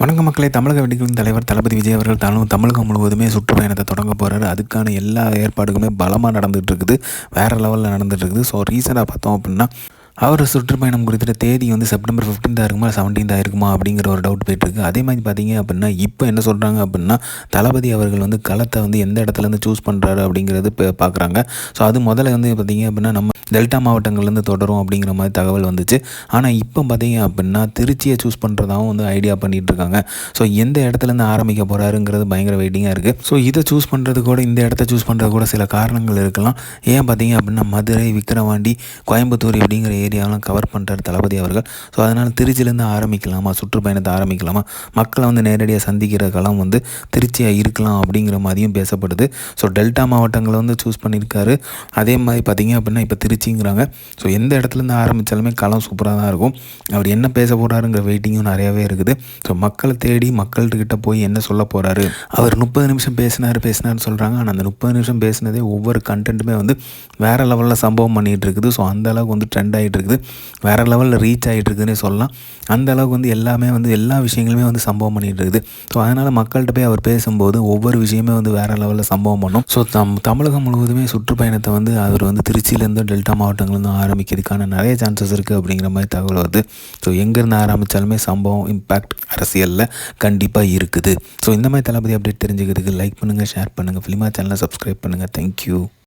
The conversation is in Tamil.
வணக்க மக்களே. தமிழக வெடிகளின் தலைவர் தளபதி விஜய் அவர்கள் தானும் தமிழகம் முழுவதுமே சுற்றுப்பயணத்தை தொடங்க போகிறாரு அதுக்கான எல்லா ஏற்பாடுகளுமே பலமாக நடந்துகிட்டு இருக்குது. வேறு லெவலில் நடந்துகிட்டு இருக்குது. ஸோ ரீசெண்டாக பார்த்தோம் அப்படின்னா அவர் சுற்றுப்பயணம் குறித்த தேதி வந்து செப்டம்பர் ஃபிஃப்டீன்த்தாக இருக்குமா செவன்டீன்த்தாக இருக்குமா அப்படிங்கிற ஒரு டவுட் போயிட்டுருக்கு. அதே மாதிரி பார்த்தீங்க அப்படின்னா இப்போ என்ன சொல்கிறாங்க அப்படின்னா தளபதி அவர்கள் வந்து களத்தை வந்து எந்த இடத்துலேருந்து சூஸ் பண்ணுறாரு அப்படிங்கிறது இப்போ பார்க்குறாங்க ஸோ அது முதல்ல வந்து பார்த்தீங்க அப்படின்னா நம்ம டெல்டா மாவட்டங்கள்லேருந்து தொடரும் அப்படிங்கிற மாதிரி தகவல் வந்துச்சு. ஆனால் இப்போ பார்த்தீங்க அப்படின்னா திருச்சியை சூஸ் பண்ணுறதாகவும் வந்து ஐடியா பண்ணிகிட்டு இருக்காங்க ஸோ எந்த இடத்துலேருந்து ஆரம்பிக்க போகிறாருங்கிறது பயங்கர வெயிட்டிங்காக இருக்குது ஸோ இதை சூஸ் பண்ணுறது கூட இந்த இடத்த சூஸ் பண்ணுறது கூட சில காரணங்கள் இருக்கலாம். ஏன் பார்த்தீங்க அப்படின்னா மதுரை விக்கிரவாண்டி கோயம்புத்தூர் அப்படிங்கிற ஏரியாவெலாம் கவர் பண்ணுறார் தளபதி அவர்கள். ஸோ அதனால் திருச்சியிலேருந்து ஆரம்பிக்கலாமா? சுற்றுப்பயணத்தை ஆரம்பிக்கலாமா? மக்களை வந்து நேரடியாக சந்திக்கிற களம் வந்து திருச்சியாக இருக்கலாம் அப்படிங்கிற மாதிரியும் பேசப்படுது. ஸோ டெல்டா மாவட்டங்களை வந்து சூஸ் பண்ணியிருக்காரு. அதே மாதிரி பார்த்தீங்க அப்படின்னா இப்போ திருச்சிங்கிறாங்க. ஸோ எந்த இடத்துலேருந்து ஆரம்பித்தாலுமே களம் சூப்பராக தான் இருக்கும். அவர் என்ன பேச போகிறாருங்கிற வெயிட்டிங்கும் நிறையாவே இருக்குது. ஸோ மக்களை தேடி மக்கள்கிட்ட போய் என்ன சொல்ல போகிறாரு அவர் முப்பது நிமிஷம் பேசினார் பேசினார்னு சொல்கிறாங்க ஆனால் அந்த முப்பது நிமிஷம் பேசினதே ஒவ்வொரு கண்டென்ட்டுமே வந்து வேறு லெவலில் சம்பவம் பண்ணிகிட்டு இருக்குது. ஸோ அந்த அளவுக்கு வந்து ட்ரெண்ட் ஆகிட்டு இருக்குது. வேறு லெவலில் ரீச் ஆகிட்டிருக்குதுன்னே சொல்லலாம். அந்த அளவுக்கு வந்து எல்லாமே வந்து எல்லா விஷயங்களுமே வந்து சம்பவம் பண்ணிகிட்டு இருக்குது ஸோ அதனால் மக்கள்கிட்ட போய் அவர் பேசும்போது ஒவ்வொரு விஷயமே வந்து வேறு லெவலில் சம்பவம் பண்ணும். ஸோ தம் தமிழகம் முழுவதுமே சுற்றுப்பயணத்தை வந்து அவர் வந்து திருச்சியிலேருந்து டெல்டா மாவட்டங்கள்லேருந்து ஆரம்பிக்கிறதுக்கான நிறைய சான்சஸ் இருக்குது அப்படிங்கிற மாதிரி தகவல் வருது. ஸோ எங்கேருந்து ஆரம்பித்தாலுமே சம்பவம் இம்பேக்ட் அரசியலில் கண்டிப்பாக இருக்குது. ஸோ இந்த மாதிரி தளபதி அப்டேட் தெரிஞ்சுக்கிறதுக்கு லைக் பண்ணுங்கள் ஷேர் பண்ணுங்கள் ஃபிலிமா சேனலை சப்ஸ்கிரைப் பண்ணுங்கள் தேங்க்யூ